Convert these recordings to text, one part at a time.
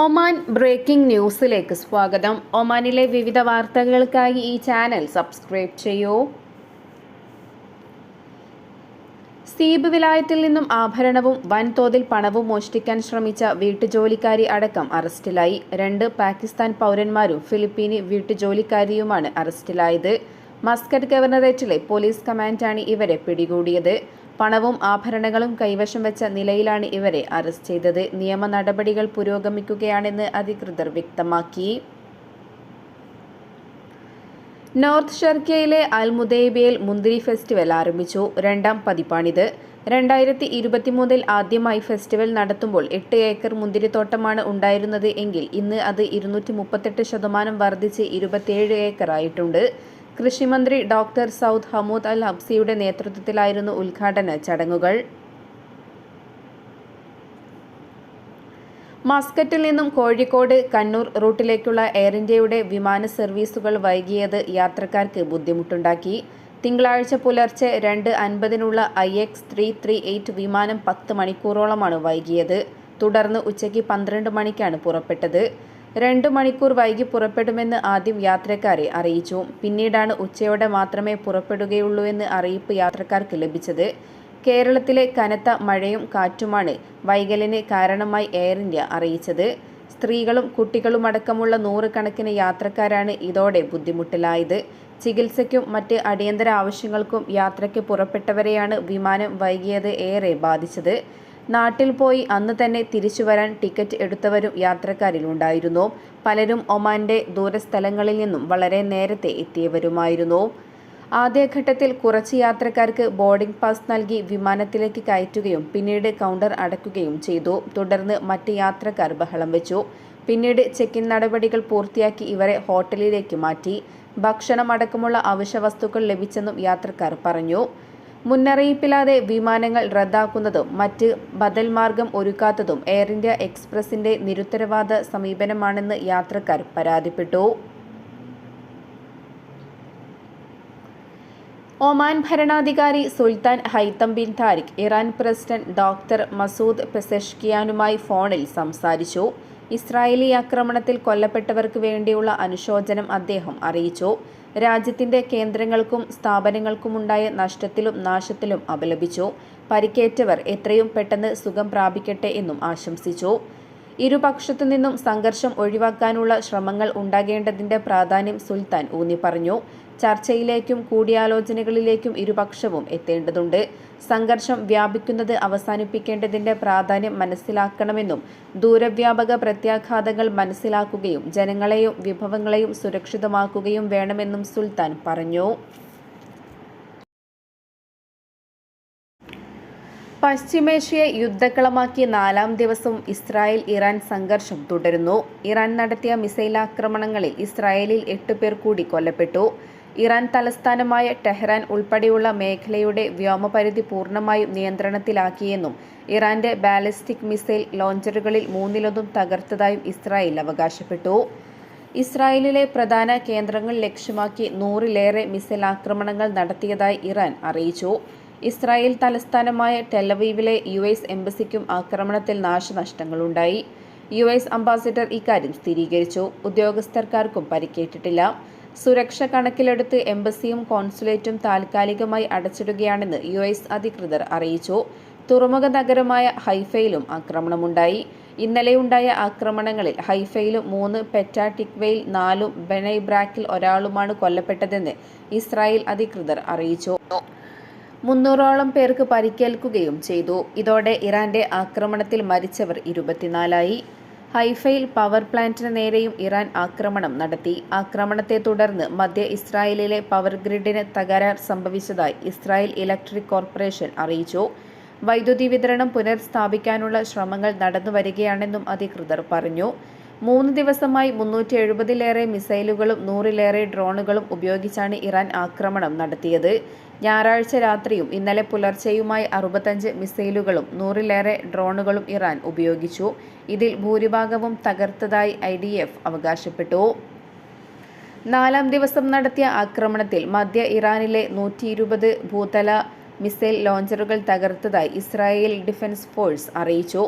Oman breaking ന്യൂസിലേക്ക് സ്വാഗതം. ഒമാനിലെ വിവിധ വാർത്തകൾക്കായി ഈ ചാനൽ സബ്സ്ക്രൈബ് ചെയ്യൂ. സീബ് വിലായത്തിൽ നിന്നും ആഭരണവും വൻതോതിൽ പണവും മോഷ്ടിക്കാൻ ശ്രമിച്ച വീട്ടുജോലിക്കാരി അടക്കം അറസ്റ്റിലായി. രണ്ട് പാകിസ്ഥാൻ പൗരന്മാരും ഫിലിപ്പീനി വീട്ടുജോലിക്കാരിയുമാണ് അറസ്റ്റിലായത്. മസ്കറ്റ് ഗവർണറേറ്റിലെ പോലീസ് കമാൻഡാണ് ഇവരെ പിടികൂടിയത്. പണവും ആഭരണങ്ങളും കൈവശം വെച്ച നിലയിലാണ് ഇവരെ അറസ്റ്റ് ചെയ്തത്. നിയമ നടപടികൾ പുരോഗമിക്കുകയാണെന്ന് അധികൃതർ വ്യക്തമാക്കി. നോർത്ത് ഷർക്കയിലെ അൽ മുദൈബിയയിൽ മുന്തിരി ഫെസ്റ്റിവൽ ആരംഭിച്ചു. രണ്ടാം പതിപ്പാണിത്. രണ്ടായിരത്തി ഇരുപത്തിമൂന്നിൽ ആദ്യമായി ഫെസ്റ്റിവൽ നടത്തുമ്പോൾ എട്ട് ഏക്കർ മുന്തിരിത്തോട്ടമാണ് ഉണ്ടായിരുന്നത് എങ്കിൽ ഇന്ന് അത് ഇരുന്നൂറ്റി മുപ്പത്തെട്ട് ശതമാനം വർദ്ധിച്ച് ഇരുപത്തിയേഴ് ഏക്കറായിട്ടുണ്ട്. കൃഷിമന്ത്രി ഡോക്ടർ സൗദ് ഹമൂദ് അൽ ഹബ്സിയുടെ നേതൃത്വത്തിലായിരുന്നു ഉദ്ഘാടന ചടങ്ങുകൾ. മസ്കറ്റിൽ നിന്നും കോഴിക്കോട് കണ്ണൂർ റൂട്ടിലേക്കുള്ള എയർ ഇന്ത്യയുടെ വിമാന സർവീസുകൾ വൈകിയത് യാത്രക്കാർക്ക് ബുദ്ധിമുട്ടുണ്ടാക്കി. തിങ്കളാഴ്ച പുലർച്ചെ രണ്ട് അൻപതിനുള്ള I X three three eight വിമാനം പത്ത് മണിക്കൂറോളമാണ് വൈകിയത്. തുടർന്ന് ഉച്ചയ്ക്ക് പന്ത്രണ്ട് മണിക്കാണ് പുറപ്പെട്ടത്. രണ്ട് മണിക്കൂർ വൈകി പുറപ്പെടുമെന്ന് ആദ്യം യാത്രക്കാരെ അറിയിച്ചു. പിന്നീടാണ് ഉച്ചയോടെ മാത്രമേ പുറപ്പെടുകയുള്ളൂ എന്ന് അറിയിപ്പ് യാത്രക്കാർക്ക് ലഭിച്ചത്. കേരളത്തിലെ കനത്ത മഴയും കാറ്റുമാണ് വൈകലിന് കാരണമായി എയർ ഇന്ത്യ അറിയിച്ചത്. സ്ത്രീകളും കുട്ടികളുമടക്കമുള്ള നൂറുകണക്കിന് യാത്രക്കാരാണ് ഇതോടെ ബുദ്ധിമുട്ടിലായത്. ചികിത്സയ്ക്കും മറ്റ് അടിയന്തര ആവശ്യങ്ങൾക്കും യാത്രയ്ക്ക് പുറപ്പെട്ടവരെയാണ് വിമാനം വൈകിയത് ഏറെ ബാധിച്ചത്. നാട്ടിൽ പോയി അന്ന് തന്നെ തിരിച്ചു വരാൻ ടിക്കറ്റ് എടുത്തവരും യാത്രക്കാരിലുണ്ടായിരുന്നു. പലരും ഒമാന്റെ ദൂരസ്ഥലങ്ങളിൽ നിന്നും വളരെ നേരത്തെ എത്തിയവരുമായിരുന്നു. ആദ്യഘട്ടത്തിൽ കുറച്ച് യാത്രക്കാർക്ക് ബോർഡിംഗ് പാസ് നൽകി വിമാനത്തിലേക്ക് കയറ്റുകയും പിന്നീട് കൗണ്ടർ അടയ്ക്കുകയും ചെയ്തു. തുടർന്ന് മറ്റ് യാത്രക്കാർ ബഹളം വെച്ചു. പിന്നീട് ചെക്ക് ഇൻ നടപടികൾ പൂർത്തിയാക്കി ഇവരെ ഹോട്ടലിലേക്ക് മാറ്റി. ഭക്ഷണം അടക്കമുള്ള അവശ്യ വസ്തുക്കൾ ലഭിച്ചെന്നും യാത്രക്കാർ പറഞ്ഞു. മുന്നറിയിപ്പില്ലാതെ വിമാനങ്ങൾ റദ്ദാക്കുന്നതും മറ്റ് ബദൽ മാർഗം ഒരുക്കാത്തതും എയർ ഇന്ത്യ എക്സ്പ്രസിന്റെ നിരുത്തരവാദ സമീപനമാണെന്ന് യാത്രക്കാർ പരാതിപ്പെട്ടു. ഒമാൻ ഭരണാധികാരി Sultan Haitham bin Tariq Iran president doctor Masoud പെസഷ്കിയാനുമായി ഫോണിൽ സംസാരിച്ചു. ഇസ്രായേലി ആക്രമണത്തിൽ കൊല്ലപ്പെട്ടവർക്ക് വേണ്ടിയുള്ള അനുശോചനം അദ്ദേഹം അറിയിച്ചു. രാജ്യത്തിന്റെ കേന്ദ്രങ്ങൾക്കും സ്ഥാപനങ്ങൾക്കുമുണ്ടായ നഷ്ടത്തിലും നാശത്തിലും അപലപിച്ചു. പരിക്കേറ്റവർ എത്രയും പെട്ടെന്ന് സുഖം പ്രാപിക്കട്ടെ എന്നും ആശംസിച്ചു. ഇരുപക്ഷത്തു നിന്നും സംഘർഷം ഒഴിവാക്കാനുള്ള ശ്രമങ്ങൾ ഉണ്ടാകേണ്ടതിന്റെ പ്രാധാന്യം സുൽത്താൻ ഊന്നി പറഞ്ഞു ചർച്ചയിലേക്കും കൂടിയാലോചനകളിലേക്കും ഇരുപക്ഷവും എത്തേണ്ടതുണ്ട്. സംഘർഷം വ്യാപിക്കുന്നത് അവസാനിപ്പിക്കേണ്ടതിന്റെ പ്രാധാന്യം മനസ്സിലാക്കണമെന്നും ദൂരവ്യാപക പ്രത്യാഘാതങ്ങൾ മനസ്സിലാക്കുകയും ജനങ്ങളെയും വിഭവങ്ങളെയും സുരക്ഷിതമാക്കുകയും വേണമെന്നും സുൽത്താൻ പറഞ്ഞു. പശ്ചിമേഷ്യയെ യുദ്ധക്കളമാക്കി നാലാം ദിവസവും ഇസ്രായേൽ ഇറാൻ സംഘർഷം തുടരുന്നു. ഇറാൻ നടത്തിയ മിസൈൽ ആക്രമണങ്ങളിൽ ഇസ്രായേലിൽ എട്ട് പേർ കൂടി കൊല്ലപ്പെട്ടു. ഇറാൻ തലസ്ഥാനമായ ടെഹ്റാൻ ഉൾപ്പെടെയുള്ള മേഖലയുടെ വ്യോമപരിധി പൂർണമായും നിയന്ത്രണത്തിലാക്കിയെന്നും ഇറാന്റെ ബാലിസ്റ്റിക് മിസൈൽ ലോഞ്ചറുകളിൽ മൂന്നിലൊന്നും തകർത്തതായും ഇസ്രായേൽ അവകാശപ്പെട്ടു. ഇസ്രായേലിലെ പ്രധാന കേന്ദ്രങ്ങൾ ലക്ഷ്യമാക്കി നൂറിലേറെ മിസൈൽ ആക്രമണങ്ങൾ നടത്തിയതായി ഇറാൻ അറിയിച്ചു. ഇസ്രായേൽ തലസ്ഥാനമായ ടെലവീവിലെ യു എസ് എംബസിക്കും ആക്രമണത്തിൽ നാശനഷ്ടങ്ങളുണ്ടായി. യു എസ് അംബാസിഡർ ഇക്കാര്യം സ്ഥിരീകരിച്ചു. ഉദ്യോഗസ്ഥർക്കാർക്കും പരിക്കേറ്റിട്ടില്ല. സുരക്ഷ കണക്കിലെടുത്ത് എംബസിയും കോൺസുലേറ്റും താൽക്കാലികമായി അടച്ചിടുകയാണെന്ന് യു എസ് അധികൃതർ അറിയിച്ചു. തുറമുഖ നഗരമായ ഹൈഫയിലും ആക്രമണമുണ്ടായി. ഇന്നലെയുണ്ടായ ആക്രമണങ്ങളിൽ ഹൈഫയിലും മൂന്ന് പെറ്റാറ്റിക്വയിൽ നാലും ബെനൈബ്രാക്കിൽ ഒരാളുമാണ് കൊല്ലപ്പെട്ടതെന്ന് ഇസ്രായേൽ അധികൃതർ അറിയിച്ചു. മുന്നൂറോളം പേർക്ക് പരിക്കേൽക്കുകയും ചെയ്തു. ഇതോടെ ഇറാന്റെ ആക്രമണത്തിൽ മരിച്ചവർ ഇരുപത്തിനാലായി. ഹൈഫയിൽ പവർ പ്ലാന്റിന് നേരെയും ഇറാൻ ആക്രമണം നടത്തി. ആക്രമണത്തെ തുടർന്ന് മധ്യ ഇസ്രായേലിലെ പവർ ഗ്രിഡിന് തകരാർ സംഭവിച്ചതായി ഇസ്രായേൽ ഇലക്ട്രിക് കോർപ്പറേഷൻ അറിയിച്ചു. വൈദ്യുതി വിതരണം പുനഃസ്ഥാപിക്കാനുള്ള ശ്രമങ്ങൾ നടന്നുവരികയാണെന്നും അധികൃതർ പറഞ്ഞു. മൂന്ന് ദിവസമായി മുന്നൂറ്റി എഴുപതിലേറെ മിസൈലുകളും നൂറിലേറെ ഡ്രോണുകളും ഉപയോഗിച്ചാണ് ഇറാൻ ആക്രമണം നടത്തിയത്. ഞായറാഴ്ച രാത്രിയും ഇന്നലെ പുലർച്ചെയുമായി അറുപത്തഞ്ച് മിസൈലുകളും നൂറിലേറെ ഡ്രോണുകളും ഇറാൻ ഉപയോഗിച്ചു. ഇതിൽ ഭൂരിഭാഗവും തകർത്തതായി ഐ അവകാശപ്പെട്ടു. നാലാം ദിവസം നടത്തിയ ആക്രമണത്തിൽ മധ്യ ഇറാനിലെ നൂറ്റി ഇരുപത് ഭൂതല മിസൈൽ ലോഞ്ചറുകൾ തകർത്തതായി ഇസ്രായേൽ ഡിഫൻസ് ഫോഴ്സ് അറിയിച്ചു.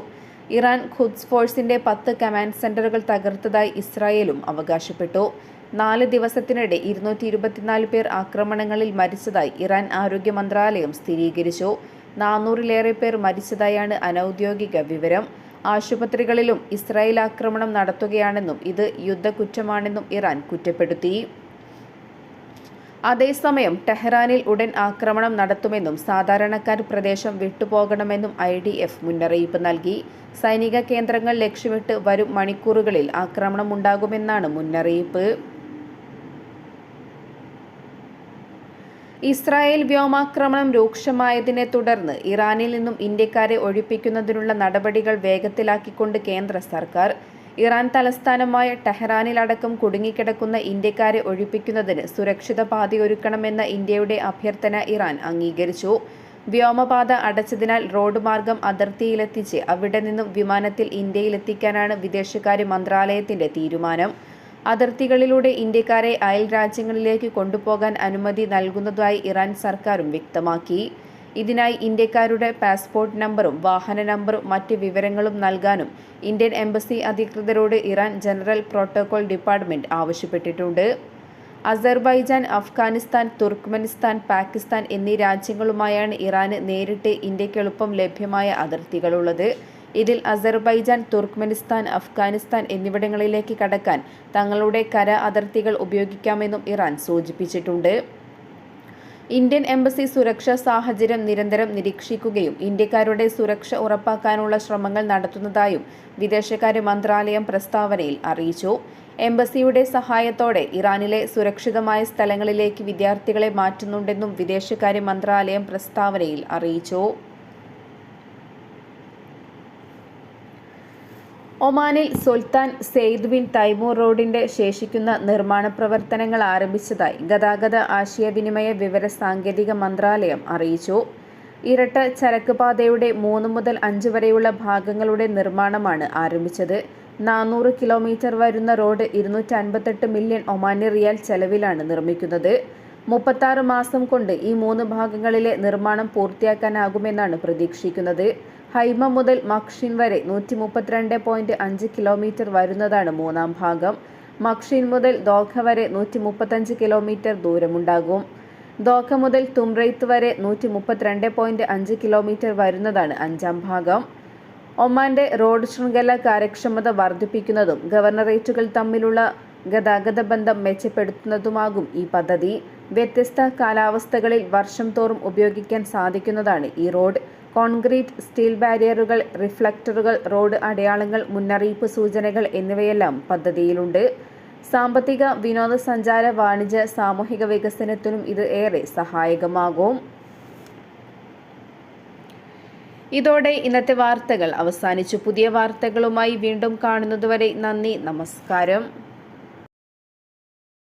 ഇറാൻ ഖുദ്സ് ഫോഴ്സിന്റെ പത്ത് കമാൻഡ് സെന്ററുകൾ തകർത്തതായി ഇസ്രായേലും അവകാശപ്പെട്ടു. നാല് ദിവസത്തിനിടെ ഇരുന്നൂറ്റി ഇരുപത്തിനാല് പേർ ആക്രമണങ്ങളിൽ മരിച്ചതായി ഇറാൻ ആരോഗ്യ മന്ത്രാലയം സ്ഥിരീകരിച്ചു. നാനൂറിലേറെ പേർ മരിച്ചതായാണ് അനൌദ്യോഗിക വിവരം. ആശുപത്രികളിലും ഇസ്രായേൽ ആക്രമണം നടത്തുകയാണെന്നും ഇത് യുദ്ധക്കുറ്റമാണെന്നും ഇറാൻ കുറ്റപ്പെടുത്തി. അതേസമയം ടെഹ്റാനിൽ ഉടൻ ആക്രമണം നടത്തുമെന്നും സാധാരണക്കാർ പ്രദേശം വിട്ടുപോകണമെന്നും ഐ ഡി എഫ് മുന്നറിയിപ്പ് നൽകി. സൈനിക കേന്ദ്രങ്ങൾ ലക്ഷ്യമിട്ട് വരും മണിക്കൂറുകളിൽ ആക്രമണമുണ്ടാകുമെന്നാണ് മുന്നറിയിപ്പ്. ഇസ്രായേൽ വ്യോമാക്രമണം രൂക്ഷമായതിനെ തുടർന്ന് ഇറാനിൽ നിന്നും ഇന്ത്യക്കാരെ ഒഴിപ്പിക്കുന്നതിനുള്ള നടപടികൾ വേഗത്തിലാക്കിക്കൊണ്ട് കേന്ദ്ര സർക്കാർ ഇറാൻ തലസ്ഥാനമായ ടെഹ്റാനിലടക്കം കുടുങ്ങിക്കിടക്കുന്ന ഇന്ത്യക്കാരെ ഒഴിപ്പിക്കുന്നതിന് സുരക്ഷിത പാതയൊരുക്കണമെന്ന ഇന്ത്യയുടെ അഭ്യർത്ഥന ഇറാൻ അംഗീകരിച്ചു. വ്യോമപാത അടച്ചതിനാൽ റോഡ് മാർഗം അതിർത്തിയിലെത്തിച്ച് അവിടെ നിന്നും വിമാനത്തിൽ ഇന്ത്യയിലെത്തിക്കാനാണ് വിദേശകാര്യ മന്ത്രാലയത്തിന്റെ തീരുമാനം. അതിർത്തികളിലൂടെ ഇന്ത്യക്കാരെ അയൽ രാജ്യങ്ങളിലേക്ക് കൊണ്ടുപോകാൻ അനുമതി നൽകുന്നതായി ഇറാൻ സർക്കാരും വ്യക്തമാക്കി. ഇതിനായി ഇന്ത്യക്കാരുടെ പാസ്പോർട്ട് നമ്പറും വാഹന നമ്പറും മറ്റ് വിവരങ്ങളും നൽകാനും ഇന്ത്യൻ എംബസി അധികൃതരോട് ഇറാൻ ജനറൽ പ്രോട്ടോകോൾ ഡിപ്പാർട്ട്മെന്റ് ആവശ്യപ്പെട്ടിട്ടുണ്ട്. അസർബൈജാൻ അഫ്ഗാനിസ്ഥാൻ തുർക്ക്മെനിസ്ഥാൻ പാകിസ്ഥാൻ എന്നീ രാജ്യങ്ങളുമായാണ് ഇറാന് നേരിട്ട് ഇന്ത്യയ്ക്ക് എളുപ്പം ലഭ്യമായ അതിർത്തികളുള്ളത്. ഇതിൽ അസർബൈജാൻ തുർക്ക്മെനിസ്ഥാൻ അഫ്ഗാനിസ്ഥാൻ എന്നിവിടങ്ങളിലേക്ക് കടക്കാൻ തങ്ങളുടെ കര അതിർത്തികൾ ഉപയോഗിക്കാമെന്നും ഇറാൻ സൂചിപ്പിച്ചിട്ടുണ്ട്. ഇന്ത്യൻ എംബസി സുരക്ഷാ സാഹചര്യം നിരന്തരം നിരീക്ഷിക്കുകയും ഇന്ത്യക്കാരുടെ സുരക്ഷ ഉറപ്പാക്കാനുള്ള ശ്രമങ്ങൾ നടത്തുന്നതായും വിദേശകാര്യ മന്ത്രാലയം പ്രസ്താവനയിൽ അറിയിച്ചു. എംബസിയുടെ സഹായത്തോടെ ഇറാനിലെ സുരക്ഷിതമായ സ്ഥലങ്ങളിലേക്ക് വിദ്യാർത്ഥികളെ മാറ്റുന്നുണ്ടെന്നും വിദേശകാര്യ മന്ത്രാലയം പ്രസ്താവനയിൽ അറിയിച്ചു. ഒമാനിൽ സുൽത്താൻ സെയ്ദ് ബിൻ തൈമൂർ റോഡിന്റെ ശേഷിക്കുന്ന നിർമ്മാണ പ്രവർത്തനങ്ങൾ ആരംഭിച്ചതായി ഗതാഗത ആശയവിനിമയ വിവര സാങ്കേതിക മന്ത്രാലയം അറിയിച്ചു. ഇരട്ട ചരക്ക് പാതയുടെ മൂന്ന് മുതൽ അഞ്ച് വരെയുള്ള ഭാഗങ്ങളുടെ നിർമ്മാണമാണ് ആരംഭിച്ചത്. നാനൂറ് കിലോമീറ്റർ വരുന്ന റോഡ് ഇരുന്നൂറ്റി അൻപത്തെട്ട് മില്യൺ ഒമാനി റിയാൽ ചെലവിലാണ് നിർമ്മിക്കുന്നത്. മുപ്പത്താറ് മാസം കൊണ്ട് ഈ മൂന്ന് ഭാഗങ്ങളിലെ നിർമ്മാണം പൂർത്തിയാക്കാനാകുമെന്നാണ് പ്രതീക്ഷിക്കുന്നത്. ഹൈമ മുതൽ മക്ഷിൻ വരെ നൂറ്റി മുപ്പത്തിരണ്ട് പോയിന്റ് അഞ്ച് കിലോമീറ്റർ വരുന്നതാണ് മൂന്നാം ഭാഗം. മക്ഷിൻ മുതൽ ദോഖ വരെ നൂറ്റി മുപ്പത്തഞ്ച് കിലോമീറ്റർ ദൂരമുണ്ടാകും. ദോഖ മുതൽ തുംറൈത്ത് വരെ നൂറ്റി മുപ്പത്തിരണ്ട് പോയിന്റ് അഞ്ച് കിലോമീറ്റർ വരുന്നതാണ് അഞ്ചാം ഭാഗം. ഒമാന്റെ റോഡ് ശൃംഖല കാര്യക്ഷമത വർദ്ധിപ്പിക്കുന്നതും ഗവർണറേറ്റുകൾ തമ്മിലുള്ള ഗതാഗത ബന്ധം മെച്ചപ്പെടുത്തുന്നതുമാകും ഈ പദ്ധതി. വ്യത്യസ്ത കാലാവസ്ഥകളിൽ വർഷം തോറും ഉപയോഗിക്കാൻ സാധിക്കുന്നതാണ് ഈ റോഡ്. കോൺക്രീറ്റ് സ്റ്റീൽ ബാരിയറുകൾ റിഫ്ലക്ടറുകൾ റോഡ് അടയാളങ്ങൾ മുന്നറിയിപ്പ് സൂചനകൾ എന്നിവയെല്ലാം പദ്ധതിയിലുണ്ട്. സാമ്പത്തിക വിനോദസഞ്ചാര വാണിജ്യ സാമൂഹിക വികസനത്തിനും ഇത് ഏറെ സഹായകമാകും. ഇതോടെ ഇന്നത്തെ വാർത്തകൾ അവസാനിച്ചു. പുതിയ വാർത്തകളുമായി വീണ്ടും കാണുന്നതുവരെ നന്ദി നമസ്കാരം.